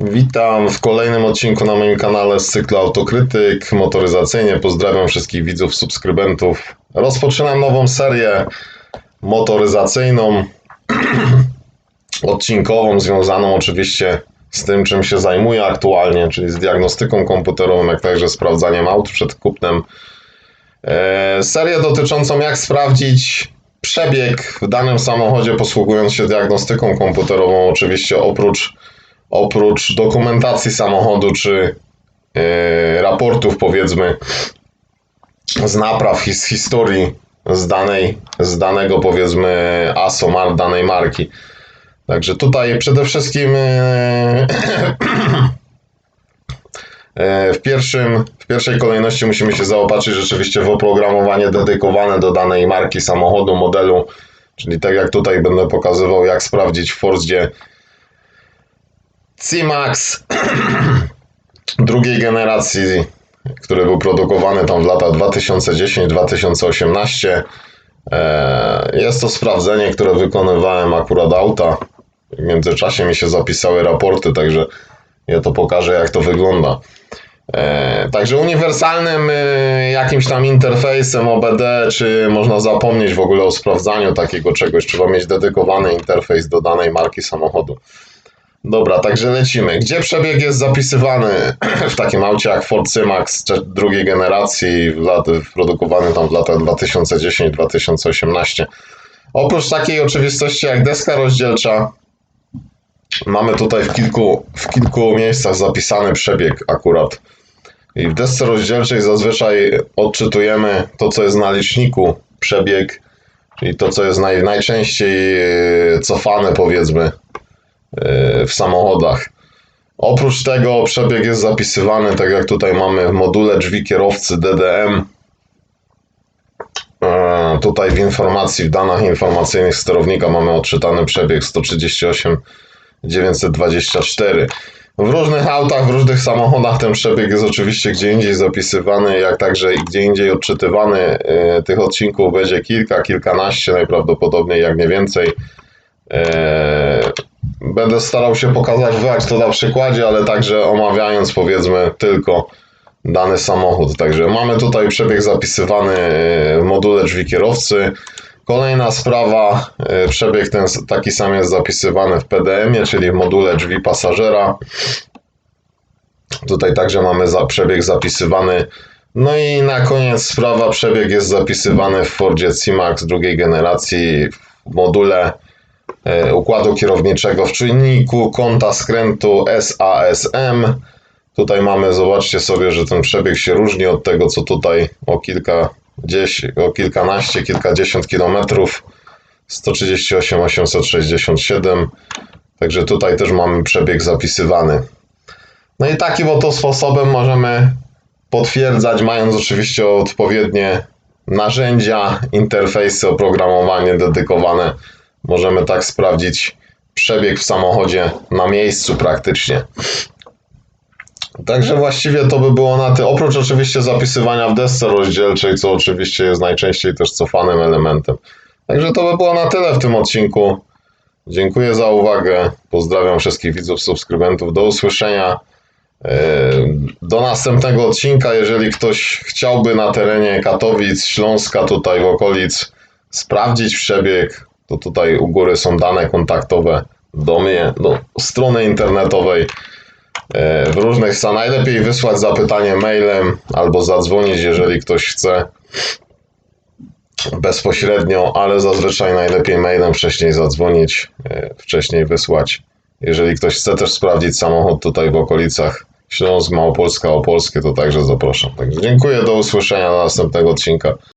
Witam w kolejnym odcinku na moim kanale z cyklu Autokrytyk motoryzacyjnie. Pozdrawiam wszystkich widzów, subskrybentów. Rozpoczynam nową serię motoryzacyjną, odcinkową, związaną oczywiście z tym, czym się zajmuję aktualnie, czyli z diagnostyką komputerową, jak także sprawdzaniem aut przed kupnem. E, serię dotyczącą jak sprawdzić przebieg w danym samochodzie, posługując się diagnostyką komputerową, oczywiście oprócz oprócz dokumentacji samochodu czy e, raportów, powiedzmy, z napraw i z historii z, danej, z danego, powiedzmy, ASO, danej marki. Także tutaj przede wszystkim e, e, w, pierwszym, w pierwszej kolejności musimy się zaopatrzyć rzeczywiście w oprogramowanie dedykowane do danej marki samochodu, modelu, czyli tak jak tutaj będę pokazywał, jak sprawdzić w Fordzie C-Max drugiej generacji, który był produkowany tam w latach 2010-2018. E, Jest to sprawdzenie, które wykonywałem akurat auta. W międzyczasie mi się zapisały raporty, także ja to pokażę, jak to wygląda. E, Także uniwersalnym e, jakimś tam interfejsem OBD, czy można zapomnieć w ogóle o sprawdzaniu takiego czegoś, trzeba mieć dedykowany interfejs do danej marki samochodu. Dobra, także lecimy. Gdzie przebieg jest zapisywany w takim aucie jak Ford cze- drugiej generacji, w produkowany tam w latach 2010-2018? Oprócz takiej oczywistości jak deska rozdzielcza, mamy tutaj w kilku, w kilku miejscach zapisany przebieg akurat. I w desce rozdzielczej zazwyczaj odczytujemy to, co jest na liczniku, przebieg, czyli to, co jest naj, najczęściej e, cofane, powiedzmy, w samochodach. Oprócz tego przebieg jest zapisywany, tak jak tutaj mamy w module drzwi kierowcy DDM. E, Tutaj w informacji, w danach informacyjnych sterownika mamy odczytany przebieg 138 924. W różnych autach, w różnych samochodach ten przebieg jest oczywiście gdzie indziej zapisywany, jak także i gdzie indziej odczytywany. E, Tych odcinków będzie kilka, kilkanaście najprawdopodobniej, jak nie więcej. E, Będę starał się pokazać to na przykładzie, ale także omawiając powiedzmy tylko dany samochód. Także mamy tutaj przebieg zapisywany e, w module drzwi kierowcy. Kolejna sprawa, e, przebieg ten taki sam jest zapisywany w PDM-ie, czyli w module drzwi pasażera. Tutaj także mamy za, przebieg zapisywany. No i na koniec sprawa, przebieg jest zapisywany w Fordzie C-Max drugiej generacji w module e, układu kierowniczego w czynniku kąta skrętu SASM. Tutaj mamy, zobaczcie sobie, że ten przebieg się różni od tego, co tutaj o kilka, o kilkanaście, kilkadziesiąt kilometrów. 138 867. Także tutaj też mamy przebieg zapisywany. No i takim oto sposobem możemy potwierdzać, mając oczywiście odpowiednie narzędzia, interfejsy, oprogramowanie dedykowane. Możemy tak sprawdzić przebieg w samochodzie na miejscu praktycznie. Także właściwie to by było na tyle. Oprócz oczywiście zapisywania w desce rozdzielczej, co oczywiście jest najczęściej też cofanym elementem. Także to by było na tyle w tym odcinku. Dziękuję za uwagę. Pozdrawiam wszystkich widzów, subskrybentów. Do usłyszenia. Yy, Do następnego odcinka, jeżeli ktoś chciałby na terenie Katowic, Śląska, tutaj w okolic sprawdzić przebieg, to tutaj u góry są dane kontaktowe do mnie, do strony internetowej. Yy, W różnych stronach najlepiej wysłać zapytanie mailem albo zadzwonić, jeżeli ktoś chce bezpośrednio, ale zazwyczaj najlepiej mailem wcześniej zadzwonić, yy, wcześniej wysłać. Jeżeli ktoś chce też sprawdzić samochód tutaj w okolicach Śląsk, Małopolska, Opolskie, to także zapraszam. Także dziękuję, do usłyszenia do następnego odcinka.